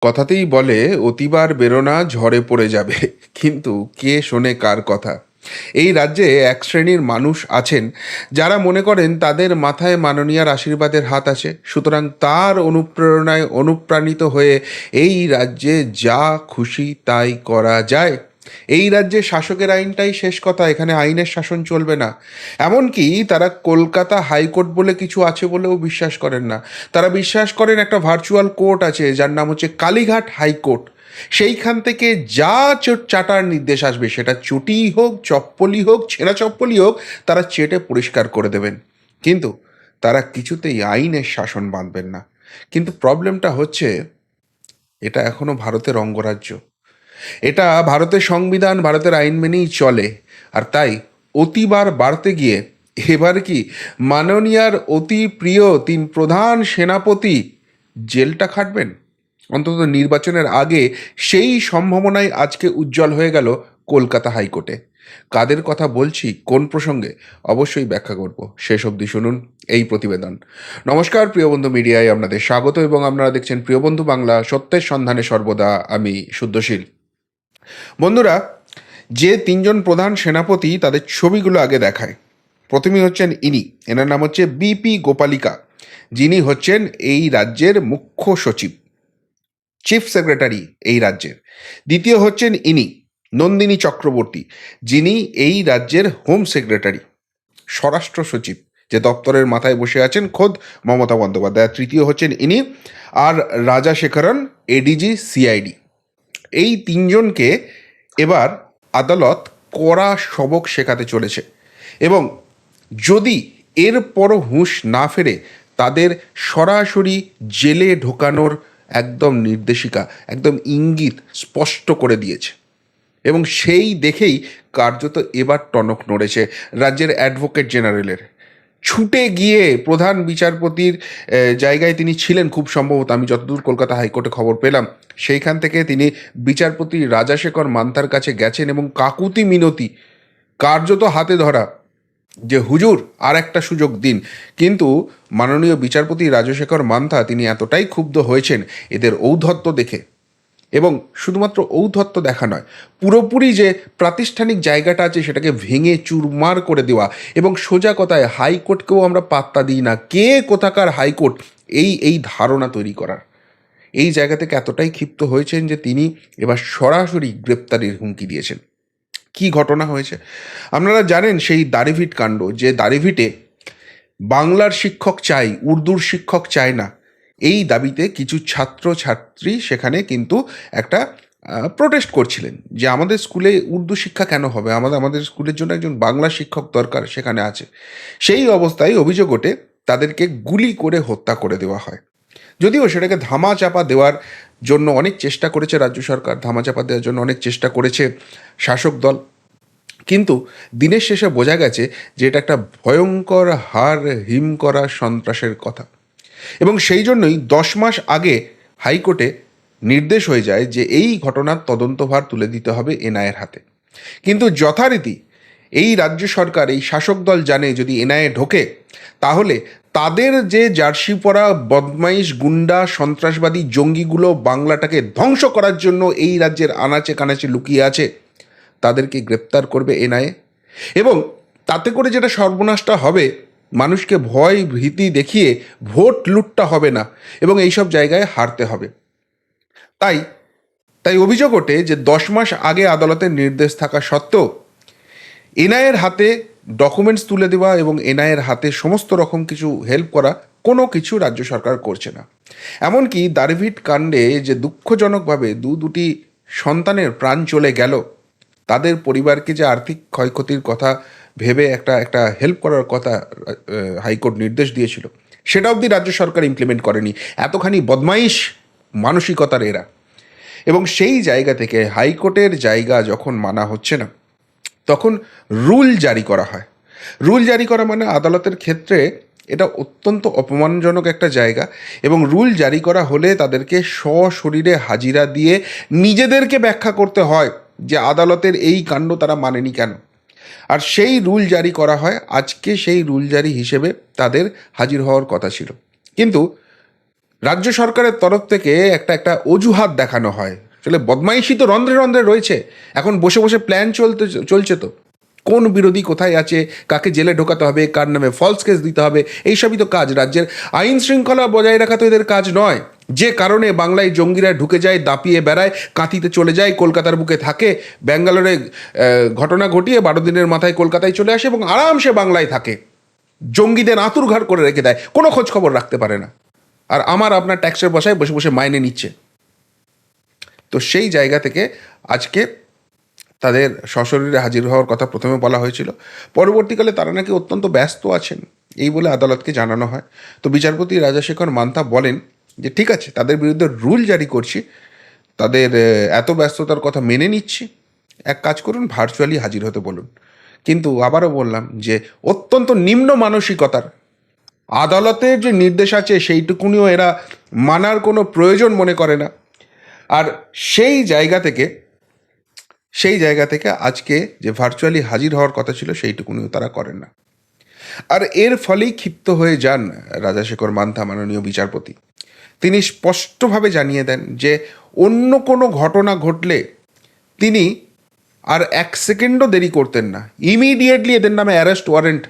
কথাতেই বলে, অতিবার বেরোনা, ঝড়ে পড়ে যাবে। কিন্তু কে শোনে কার কথা? এই রাজ্যে এক শ্রেণির মানুষ আছেন যারা মনে করেন তাদের মাথায় মাননীয়ার আশীর্বাদের হাত আছে। সুতরাং তার অনুপ্রেরণায় অনুপ্রাণিত হয়ে এই রাজ্যে যা খুশি তাই করা যায়। এই রাজ্যে শাসকের আইনটাই শেষ কথা, এখানে আইনের শাসন চলবে না। এমনকি তারা কলকাতা হাইকোর্ট বলে কিছু আছে বলেও বিশ্বাস করেন না। তারা বিশ্বাস করেন একটা ভার্চুয়াল কোর্ট আছে, যার নাম হচ্ছে কালীঘাট হাইকোর্ট। সেইখান থেকে যা চোট চাটার নির্দেশ আসবে, সেটা চুটিই হোক, চপ্পলই হোক, ছেঁড়া চপ্পলই হোক, তারা চেটে পরিষ্কার করে দেবেন। কিন্তু তারা কিছুতেই আইনের শাসন বাঁধবেন না। কিন্তু প্রবলেমটা হচ্ছে, এটা এখনও ভারতের অঙ্গরাজ্য। এটা ভারতের সংবিধান, ভারতের আইন মেনেই চলে। আর তাই অতিবার বাড়তে গিয়ে এবার কি মাননীয়ার অতি প্রিয় তিন প্রধান সেনাপতি জেলটা খাটবেন? অন্তত নির্বাচনের আগে সেই সম্ভাবনাই আজকে উজ্জ্বল হয়ে গেল কলকাতা হাইকোর্টে। কাদের কথা বলছি, কোন প্রসঙ্গে, অবশ্যই ব্যাখ্যা করব। শেষ অবধি শুনুন এই প্রতিবেদন। নমস্কার, প্রিয় বন্ধু মিডিয়ায় আপনাদের স্বাগত এবং আপনারা দেখছেন প্রিয় বন্ধু বাংলা, সত্যের সন্ধানে সর্বদা আমি শুদ্ধশীল। বন্ধুরা, যে তিনজন প্রধান সেনাপতি তাদের ছবিগুলো আগে দেখায়। প্রথমেই হচ্ছেন ইনি। এনার নাম হচ্ছে বিপি গোপালিকা। যিনি হচ্ছেন এই রাজ্যের মুখ্য সচিব, চিফ সেক্রেটারি এই রাজ্যের। দ্বিতীয় হচ্ছেন ইনি, নন্দিনী চক্রবর্তী, যিনি এই রাজ্যের হোম সেক্রেটারি, স্বরাষ্ট্র সচিব, যে দপ্তরের মাথায় বসে আছেন খোদ মমতা বন্দ্যোপাধ্যায়। তৃতীয় হচ্ছেন ইনি, আর রাজা শেখরন এডিজি সিআইডি এই তিনজনকে এবার আদালত কড়া সবক শেখাতে চলেছে এবং যদি এরপরও হুঁশ না ফেরে, তাদের সরাসরি জেলে ঢোকানোর একদম নির্দেশিকা, একদম ইঙ্গিত স্পষ্ট করে দিয়েছে। এবং সেই দেখেই কার্যত এবার টনক নড়েছে রাজ্যের অ্যাডভোকেট জেনারেলের। ছুটে গিয়ে প্রধান বিচারপতির জায়গায় তিনি ছিলেন খুব সম্ভবত, আমি যতদূর কলকাতা হাইকোর্টে খবর পেলাম, সেইখান থেকে তিনি বিচারপতি রাজাশেখর মান্তার কাছে গেছেন এবং কাকুতি মিনতি কার্যত হাতে ধরা যে, হুজুর, আর একটা সুযোগ দিন। কিন্তু মাননীয় বিচারপতি রাজশেখর মান্থা তিনি এতটাই ক্ষুব্ধ হয়েছেন, এদের ঔদ্ধত্য দেখে এবং শুধুমাত্র ঔদ্ধত্য দেখা নয়, পুরোপুরি যে প্রাতিষ্ঠানিক জায়গাটা আছে সেটাকে ভেঙে চুরমার করে দেওয়া এবং সোজা কথায় হাইকোর্টকেও আমরা পাত্তা দিই না, কে কোথাকার হাইকোর্ট, এই এই ধারণা তৈরি করার। এই জায়গা থেকে এতটাই ক্ষিপ্ত হয়েছেন যে তিনি এবার সরাসরি গ্রেপ্তারির হুমকি দিয়েছেন। কি ঘটনা হয়েছে? আপনারা জানেন সেই দাড়িভিট কাণ্ড, যে দাড়িভিটে বাংলার শিক্ষক চাই, উর্দুর শিক্ষক চায় না এই দাবিতে কিছু ছাত্র ছাত্রী সেখানে কিন্তু একটা প্রোটেস্ট করছিলেন যে আমাদের স্কুলে উর্দু শিক্ষা কেন হবে? আমাদের আমাদের স্কুলের জন্য একজন বাংলা শিক্ষক দরকার সেখানে আছে। সেই অবস্থায় অভিযোগ ওঠে তাদেরকে গুলি করে হত্যা করে দেওয়া হয়। যদিও সেটাকে ধামা চাপা দেওয়ার জন্য অনেক চেষ্টা করেছে রাজ্য সরকার ধামা চাপা দেওয়ার জন্য অনেক চেষ্টা করেছে শাসক দল। কিন্তু দিনের শেষে বোঝা গেছে যে এটা একটা ভয়ঙ্কর হার হিম করা সন্ত্রাসের কথা। এবং সেই জন্যই দশ মাস আগে হাইকোর্টে নির্দেশ হয়ে যায় যে এই ঘটনার তদন্তভার তুলে দিতে হবে এনআইয়ের হাতে। কিন্তু যথারীতি এই রাজ্য সরকার, এই শাসক দল জানে যদি এনআইএ ঢোকে, তাহলে তাদের যে জার্সি পরা বদমাইশ, গুন্ডা, সন্ত্রাসবাদী জঙ্গিগুলো বাংলাটাকে ধ্বংস করার জন্য এই রাজ্যের আনাচে কানাচে লুকিয়ে আছে, তাদেরকে গ্রেপ্তার করবে এনআইএ এবং তাতে করে যেটা সর্বনাশটা হবে মানুষকে ভয়, ভীতি দেখিয়ে ভোট লুটটা হবে না এবং এইসব জায়গায় হারতে হবে। তাই তাই অভিযোগ ওঠে যে দশ মাস আগে আদালতের নির্দেশ থাকা সত্ত্বেও এনআইয়ের হাতে ডকুমেন্টস তুলে দেওয়া এবং এনআইয়ের হাতে সমস্ত রকম কিছু হেল্প করা কোনো কিছু রাজ্য সরকার করছে না। এমনকি দারভিট কাণ্ডে যে দুঃখজনকভাবে দু দুটি সন্তানের প্রাণ চলে গেল, তাদের পরিবারকে যে আর্থিক ক্ষয়ক্ষতির কথা ভেবে একটা একটা হেল্প করার কথা হাইকোর্ট নির্দেশ দিয়েছিল। সেটা অবধি রাজ্য সরকার ইমপ্লিমেন্ট করেনি। এতখানি বদমাইশ মানসিকতার এরা। এবং সেই জায়গা থেকে হাইকোর্টের জায়গা যখন মানা হচ্ছে না, তখন রুল জারি করা হয়। রুল জারি করা মানে আদালতের ক্ষেত্রে এটা অত্যন্ত অপমানজনক একটা জায়গা এবং রুল জারি করা হলে তাদেরকে সশরীরে হাজিরা দিয়ে নিজেদেরকে ব্যাখ্যা করতে হয় যে আদালতের এই কাণ্ড তারা মানেনি কেন। আর সেই রুল জারি করা হয়, আজকে সেই রুল জারি হিসেবে তাদের হাজির হওয়ার কথা ছিল। কিন্তু রাজ্য সরকারের তরফ থেকে একটা একটা অজুহাত দেখানো হয়। আসলে বদমাইশি তো রন্ধ্রে রন্ধ্রে রয়েছে, এখন বসে বসে প্ল্যান চলতে, চলছে তো। কোন বিরোধী কোথায় আছে, কাকে জেলে ঢোকাতে হবে, কার নামে ফলস কেস দিতে হবে, এইসবই তো কাজ। রাজ্যের আইন শৃঙ্খলা বজায় রাখা তো এদের কাজ নয়। যে কারণে বাংলায় জঙ্গিরা ঢুকে যায়, দাপিয়ে বেড়ায়, কাঁথিতে চলে যায়, কলকাতার বুকে থাকে। ব্যাঙ্গালোরে ঘটনা ঘটিয়ে বারো দিনের মাথায় কলকাতায় চলে আসে এবং আরামসে বাংলায় থাকে। জঙ্গিদের আঁতুর ঘর করে রেখে দেয়, কোনো খোঁজ খবর রাখতে পারে না। আর আমার আপনার ট্যাক্সের বসায় বসে বসে মাইনে নিচ্ছে। তো সেই জায়গা থেকে আজকে তাদের সশরীরে হাজির হওয়ার কথা প্রথমে বলা হয়েছিল। পরবর্তীকালে তারা নাকি অত্যন্ত ব্যস্ত আছেন, এই বলে আদালতকে জানানো হয়। তো বিচারপতি রাজাশেখর মান্তা বলেন যে ঠিক আছে, তাদের বিরুদ্ধে রুল জারি করছি, তাদের এত ব্যস্ততার কথা মেনে নিচ্ছি। এক কাজ করুন ভার্চুয়ালি হাজির হতে বলুন। কিন্তু আবারও বললাম যে অত্যন্ত নিম্ন মানসিকতার, আদালতের যে নির্দেশ আছে, সেইটুকুনিও এরা মানার কোনো প্রয়োজন মনে করে না। আর সেই জায়গা থেকে, সেই জায়গা থেকে আজকে যে ভার্চুয়ালি হাজির হওয়ার কথা ছিল, সেইটুকুনিও তারা করেন না। আর এর ফলেই ক্ষিপ্ত হয়ে যান রাজাশেখর মান্থা, মাননীয় বিচারপতি। তিনি স্পষ্টভাবে জানিয়ে দেন যে অন্য কোনো ঘটনা ঘটলে তিনি আর এক সেকেন্ডও দেরি করতেন না। ইমিডিয়েটলি এদের নামে অ্যারেস্ট ওয়ারেন্ট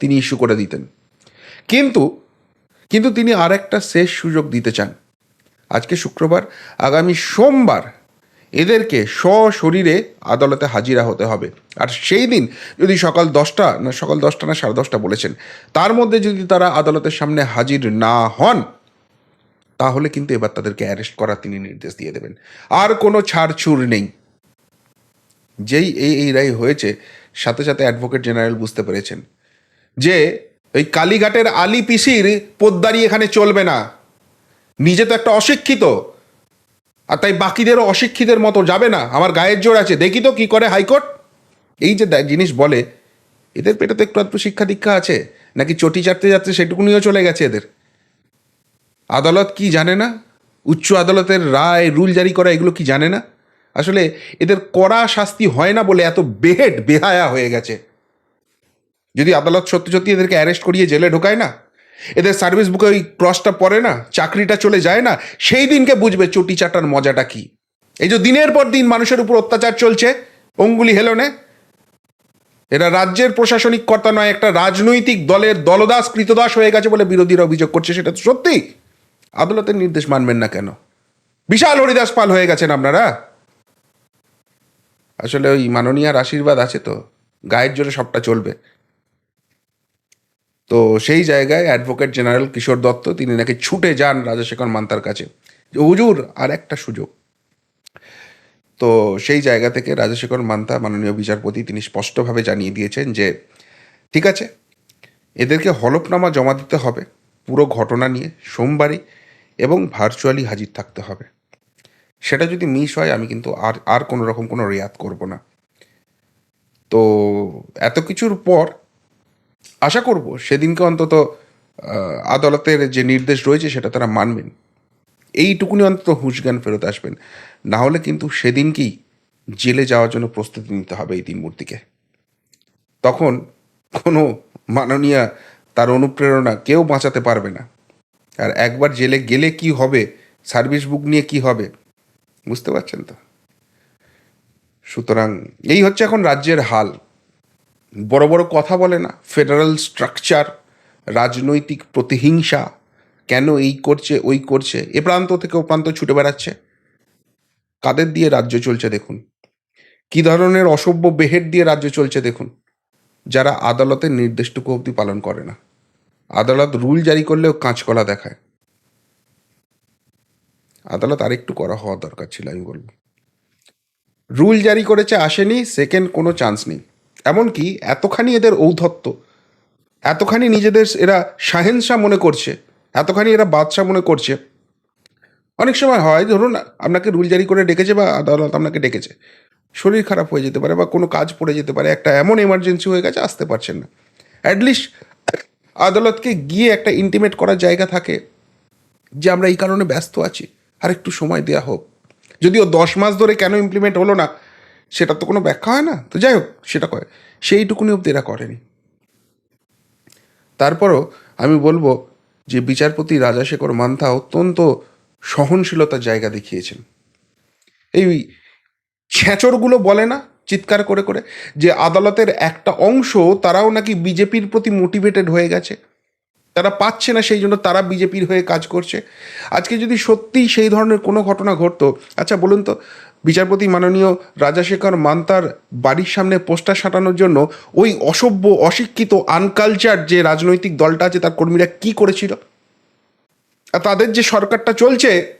তিনি ইস্যু করে দিতেন। কিন্তু কিন্তু তিনি আর একটা শেষ সুযোগ দিতে চান। আজকে শুক্রবার, আগামী সোমবার এদেরকে সশরীরে আদালতে হাজিরা হতে হবে। আর সেই দিন যদি সকাল দশটা, না সকাল দশটা না সাড়ে দশটা বলেছেন, তার মধ্যে যদি তারা আদালতের সামনে হাজির না হন তাহলে কিন্তু এবার তাদেরকে অ্যারেস্ট করার তিনি নির্দেশ দিয়ে দেবেন। আর কোনো ছাড়ছুড় নেই। যেই এই এই রায় হয়েছে, সাথে সাথে অ্যাডভোকেট জেনারেল বুঝতে পেরেছেন যে, ওই কালীঘাটের আলি পিসির পোদ্দারি এখানে চলবে না। নিজে তো একটা অশিক্ষিত, আর তাই বাকিদেরও অশিক্ষিতের মতো যাবে না। আমার গায়ের জোর আছে, দেখি তো কি করে হাইকোর্ট। এই যে জিনিস বলে, এদের পেটে তো একটু একটু শিক্ষা দীক্ষা আছে, নাকি চটি চাটতে যাচ্ছে সেটুকুনিও চলে গেছে এদের? আদালত কি জানে না? উচ্চ আদালতের রায়, রুল জারি করা, এগুলো কি জানে না? আসলে এদের কড়া শাস্তি হয় না বলে এত বেহেড বেহায়া হয়ে গেছে। যদি আদালত সত্যি সত্যি এদেরকে অ্যারেস্ট করিয়ে জেলে ঢোকায় না, এদের সার্ভিস বুকে ওই ক্রসটা পড়ে না, চাকরিটা চলে যায় না, সেই দিনকে বুঝবে চটি চাটার মজাটা কি। এই যে দিনের পর দিন মানুষের উপর অত্যাচার চলছে, অঙ্গুলি হেলনে, এরা রাজ্যের প্রশাসনিক কর্তা নয়, একটা রাজনৈতিক দলের দলদাস কৃতদাস হয়ে গেছে বলে বিরোধীরা অভিযোগ করছে, সেটা তো সত্যি। আদালতের নির্দেশ মানবেন না কেন? বিশাল হরিদাস পাল হয়ে গেছেন আপনারা? আসলে ওই মাননীয়ার আশীর্বাদ আছে তো, গায়ের জোরে সবটা চলবে। তো সেই জায়গায় অ্যাডভোকেট জেনারেল কিশোর দত্ত, তিনি নাকি ছুটে যান রাজাশেখর মান্তার কাছে। যে, হুজুর, আর একটা সুযোগ। তো সেই জায়গা থেকে রাজাশেখর মান্তা, মাননীয় বিচারপতি, তিনি স্পষ্টভাবে জানিয়ে দিয়েছেন যে, ঠিক আছে, এদেরকে হলফনামা জমা দিতে হবে। পুরো ঘটনা নিয়ে সোমবারই এবং ভার্চুয়ালি হাজির থাকতে হবে। সেটা যদি মিস হয়, আমি কিন্তু আর আর কোনো রকম কোনো রেয়াত করব না। তো এত কিছুর পর আশা করব সেদিনকে অন্তত আদালতের যে নির্দেশ রয়েছে সেটা তারা মানবেন। এইটুকুনি অন্তত হুঁশজ্ঞান ফেরত আসবেন। না হলে কিন্তু সেদিনকেই জেলে যাওয়ার জন্য প্রস্তুতি নিতে হবে এই তিন মূর্তিকে তখন কোনো মাননীয়া তার অনুপ্রেরণা কেউ বাঁচাতে পারবে না। আর একবার জেলে গেলে কি হবে? সার্ভিস বুক নিয়ে কি হবে? বুঝতে পারছেন তো? সুতরাং এই হচ্ছে এখন রাজ্যের হাল। বড় বড় কথা বলে না। ফেডারেল স্ট্রাকচার রাজনৈতিক প্রতিহিংসা, কেন এই করছে, ওই করছে, এ প্রান্ত থেকে ও প্রান্ত ছুটে বেড়াচ্ছে। কাদের দিয়ে রাজ্য চলছে দেখুন? কি ধরনের অসভ্য বেহেড দিয়ে রাজ্য চলছে দেখুন? যারা আদালতের নির্দেশটুকু অবধি পালন করে না। আদালত রুল জারি করলেও কাঁচকলা দেখায়। আদালত আরেকটু করা হওয়া দরকার ছিল, আমি বলব। রুল জারি করেছে, আসেনি সেকেন্ড কোনো চান্স নেই। এমনকি এতখানি এদের ঔদ্ধত্য, এতখানি নিজেদের এরা শাহেনশাহ মনে করছে, এতখানি এরা বাদশাহ মনে করছে। অনেক সময় হয়, ধরুন, আপনাকে রুল জারি করে ডেকেছে বা আদালত আপনাকে ডেকেছে। শরীর খারাপ হয়ে যেতে পারে বা কোনো কাজ পড়ে যেতে পারে, একটা এমন এমার্জেন্সি হয়ে গেছে, আসতে পারছেন না। অ্যাটলিস্ট আদালতকে গিয়ে একটা ইন্টিমেট করার জায়গা থাকে যে আমরা এই কারণে ব্যস্ত আছি, আর একটু সময় দেওয়া হোক। যদিও দশ মাস ধরে কেন ইমপ্লিমেন্ট হলো না, সেটা তো কোনো ব্যাখ্যা হয় না। তো যাই হোক, সেটা করে সেইটুকুনি অব্দি এরা করেনি। তারপরও আমি বলব যে বিচারপতি রাজাশেখর মান্থা অত্যন্ত সহনশীলতার জায়গা দেখিয়েছেন। এই ছেঁচড়গুলো বলে না চিৎকার করে করে যে আদালতের একটা অংশ তারাও নাকি বিজেপির প্রতি মোটিভেটেড হয়ে গেছে। তারা পাচ্ছে না সেই জন্য তারা বিজেপির হয়ে কাজ করছে। আজকে যদি সত্যিই সেই ধরনের কোনো ঘটনা ঘটতো আচ্ছা বলুন তো, বিচারপতি মাননীয় রাজাশেখর মান্তার বাড়ির সামনে পোস্টার সাঁটানোর জন্য ওই অসভ্য, অশিক্ষিত আনকালচার যে রাজনৈতিক দলটা আছে তার কর্মীরা কি করেছিল? আর তাদের যে সরকারটা চলছে,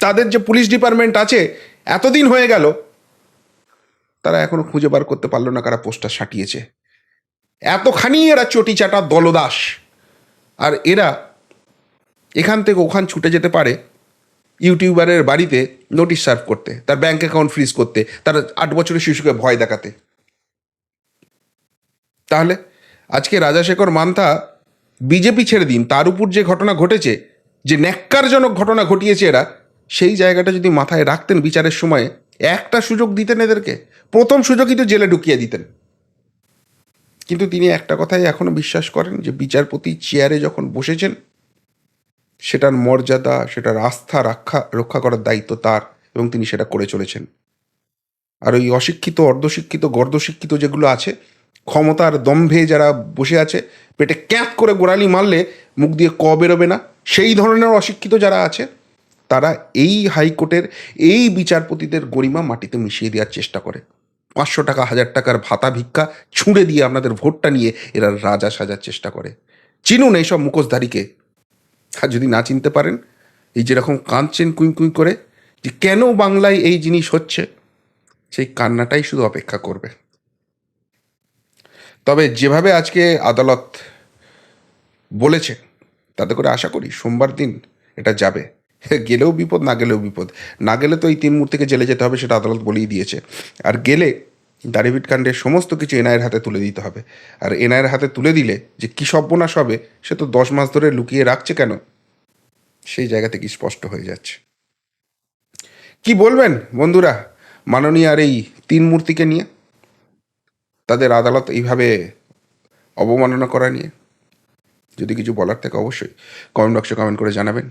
তাদের যে পুলিশ ডিপার্টমেন্ট আছে, এতদিন হয়ে গেল তারা এখনও খুঁজে বার করতে পারল না কারা পোস্টার সাটিয়েছে। এতখানি এরা চটি চাটা দলদাস। আর এরা এখান থেকে ওখান ছুটে যেতে পারে ইউটিউবারের বাড়িতে নোটিশ সার্ভ করতে, তার ব্যাংক অ্যাকাউন্ট ফ্রিজ করতে, তার আট বছরের শিশুকে ভয় দেখাতে। তাহলে আজকে রাজাশেখর মান্থা বিজেপি ছেড়ে দিন, তার উপর যে ঘটনা ঘটেছে, যে ন্যাক্কারজনক ঘটনা ঘটিয়েছে এরা, সেই জায়গাটা যদি মাথায় রাখতেন বিচারের সময় একটা সুযোগ দিতেন এদেরকে। প্রথম সুযোগই তো জেলে ঢুকিয়ে দিতেন। কিন্তু তিনি একটা কথাই এখনও বিশ্বাস করেন যে, বিচারপতি চেয়ারে যখন বসেছেন, সেটার মর্যাদা, সেটার আস্থা রক্ষা রক্ষা করার দায়িত্ব তার এবং তিনি সেটা করে চলেছেন। আর ওই অশিক্ষিত, অর্ধশিক্ষিত, গর্ধশিক্ষিত যেগুলো আছে, ক্ষমতার দম্ভে যারা বসে আছে, পেটে ক্যাপ করে গোড়ালি মারলে মুখ দিয়ে ক বেরোবে না। সেই ধরনের অশিক্ষিত যারা আছে তারা এই হাইকোর্টের এই বিচারপতিদের গরিমা মাটিতে মিশিয়ে দেওয়ার চেষ্টা করে। পাঁচশো টাকা, হাজার টাকার ভাতা ভিক্ষা ছুঁড়ে দিয়ে আপনাদের ভোটটা নিয়ে এরা রাজা সাজার চেষ্টা করে। চিনুন এইসব মুখোশধারীকে। আর যদি না চিনতে পারেন, এই যেরকম কাঁদছেন কুই কুই করে, যে কেন বাংলায় এই জিনিস হচ্ছে, সেই কান্নাটাই শুধু অপেক্ষা করবে। তবে যেভাবে আজকে আদালত বলেছে, তাতে করে আশা করি সোমবার দিন এটা যাবে। গেলেও বিপদ, না গেলেও বিপদ। না গেলে তো এই তিন মূর্তিকে জেলে যেতে হবে সেটা আদালত বলেই দিয়েছে। আর গেলে দাড়িভিট কাণ্ডের সমস্ত কিছু এনআইয়ের হাতে তুলে দিতে হবে। আর এনআইয়ের হাতে তুলে দিলে যে কী সর্বনাশ হবে, সে তো দশ মাস ধরে লুকিয়ে রাখছে কেন? সেই জায়গা থেকে স্পষ্ট হয়ে যাচ্ছে। কি বলবেন বন্ধুরা মাননীয় আর এই তিন মূর্তিকে নিয়ে? তাদের আদালত এইভাবে অবমাননা করা নিয়ে? যদি কিছু বলার থাকে অবশ্যই কমেন্ট বক্সে কমেন্ট করে জানাবেন।